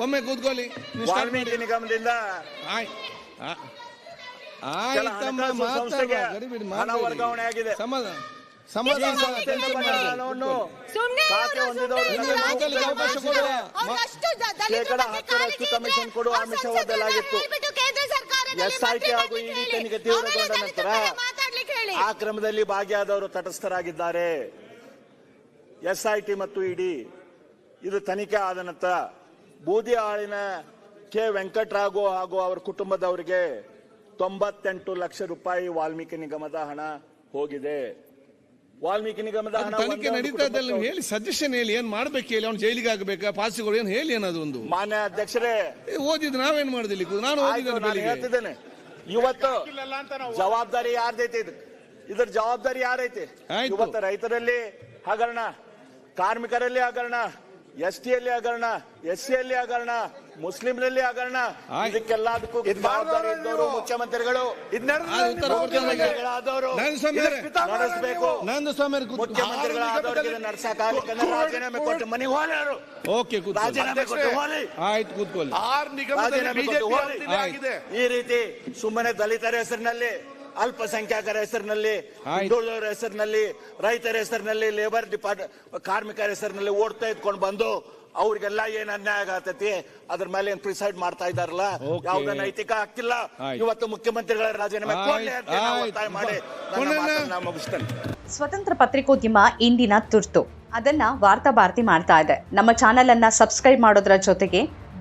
ಒಮ್ಮೆ ಕೂತ್ಕೊಳ್ಳಿ ವಾಲ್ಮೀಕಿ ನಿಗಮದಿಂದ ಆಕ್ರಮದಲ್ಲಿ ಆಯ್ತಮ್ಮ ಹಣ. ವರ್ಗಾವಣೆ ಆಗಿದೆ. ಸಮಾಧಾನ ಶೇಕಡ ಹತ್ತರಷ್ಟು ಕಮಿಷನ್ ಕೊಡುವ ಆಮಿಷ ಒಡ್ಡಲಾಗಿತ್ತು. ಸರ್ಕಾರದಲ್ಲಿ SIT ಮಂತ್ರಿ ಹಾಗೂ ಇಡಿ. ತನಿಖೆ ತೀವ್ರಗೊಂಡ ನಂತರ ಆ ಕ್ರಮದಲ್ಲಿ ಭಾಗಿಯಾದವರು ತಟಸ್ಥರಾಗಿದ್ದಾರೆ ಎಸ್ಐಟಿ ಮತ್ತು ಇಡಿ ಇದು ತನಿಖೆ ಆದ ನಂತರ ಬೂದಿ ಆಳಿನ ಕೆ ವೆಂಕಟರಾಘು ಹಾಗೂ ಅವರ ಕುಟುಂಬದವರಿಗೆ ತೊಂಬತ್ತೆಂಟು ಲಕ್ಷ ರೂಪಾಯಿ ವಾಲ್ಮೀಕಿ ನಿಗಮದ ಹಣ ಹೋಗಿದೆ. ವಾಲ್ಮೀಕಿ ನಿಗಮದ ಹಣ ತನಿಖೆ ನಡೀತಾ ಇದ್ದಲ್ಲಿ ಹೇಳಿ ಸಜೆಷನ್ ಹೇಳಿ ಏನ್ ಮಾಡ್ಬೇಕು ಹೇಳಿ ಅವ್ನು ಜೈಲಿಗೆ ಆಗ್ಬೇಕಾ ಪಾಸಿಗಳು ಏನ್ ಹೇಳಿ ಅನ್ನೋದೊಂದು ಒಂದು? ಮಾನ್ಯ ಅಧ್ಯಕ್ಷರೇ. ಓದಿದ್ ನಾವೇನ್ ಮಾಡಿದಿಲ್ಲ? ನಾನು ಓದಿದ್ದೇನೆ ಹೇಳ್ತಿದ್ದೇನೆ. ಇವತ್ತು ಜವಾಬ್ದಾರಿ ಯಾರ್ದೈತಿ ಇದು? ಇದ್ರ ಜವಾಬ್ದಾರಿ ಯಾರೈತಿ. ಇವತ್ತು ರೈತರಲ್ಲಿ ಹಗರಣ ಕಾರ್ಮಿಕರಲ್ಲಿ ಹಗರಣ ಎಸ್ ಟಿಯಲ್ಲಿ ಹಗರಣ ಎಸ್ ಸಿಯಲ್ಲಿ ಹಗರಣ ಮುಸ್ಲಿಂರಲ್ಲಿ ಹಗರಣ. ಇದಕ್ಕೆಲ್ಲದಕ್ಕೂ ಜವಾಬ್ದಾರಿ ಇದ್ದವರು ಮುಖ್ಯಮಂತ್ರಿಗಳು. ನಡೆಸಬೇಕು. ಮುಖ್ಯಮಂತ್ರಿಗಳಾದವ್ರಿಗೆ ನಡ್ಸಕ್ಕಾಗಲಿಕ್ಕೆ ರಾಜೀನಾಮೆ ಕೊಟ್ಟು ಮನೆ ಹೋಲರು ರಾಜೀನಾಮೆ ಕೊಟ್ಟು ಹೋಲಿ. ಆಯ್ತು ಕೂತ್ಕೊಳ್ಳಿ. ರಾಜೀನಾಮೆ ಕೊಟ್ಟು ಆಗಿದೆ. ಈ ರೀತಿ ಸುಮ್ಮನೆ ದಲಿತರ ಹೆಸರಿನಲ್ಲಿ ಅಲ್ಪಸಂಖ್ಯಾತರ ಹೆಸರಿನಲ್ಲಿ. ಹಿಂದುಳಿದವರ ಹೆಸರಿನಲ್ಲಿ ರೈತರ ಹೆಸರಿನಲ್ಲಿ ಲೇಬರ್ ಡಿಪಾರ್ಟ್ ಕಾರ್ಮಿಕರ ಹೆಸರಿನಲ್ಲಿ ಓಡ್ತಾ ಇದ್ಕೊಂಡು ಬಂದು ಅವ್ರಿಗೆಲ್ಲ ಏನ್ ಅನ್ಯಾಯ ಆಗತೈತಿ? ಅದ್ರ ಮೇಲೆ ಏನ್ ಪ್ರಿಸೈಡ್ ಮಾಡ್ತಾ ಇದಾರಲ್ಲ ಯಾವ್ದ ನೈತಿಕ ಆಗ್ತಿಲ್ಲ ಇವತ್ತು ಮುಖ್ಯಮಂತ್ರಿಗಳ ರಾಜೀನಾಮೆ ಮಾಡಿ ಮುಗಿಸ್ತೇನೆ. ಸ್ವತಂತ್ರ ಪತ್ರಿಕೋದ್ಯಮ ಇಂದಿನ ತುರ್ತು. ಅದನ್ನ ವಾರ್ತಾ ಭಾರತಿ ಮಾಡ್ತಾ ಇದೆ. ನಮ್ಮ ಚಾನೆಲ್ ಅನ್ನ ಸಬ್ಸ್ಕ್ರೈಬ್ ಮಾಡೋದ್ರ ಜೊತೆಗೆ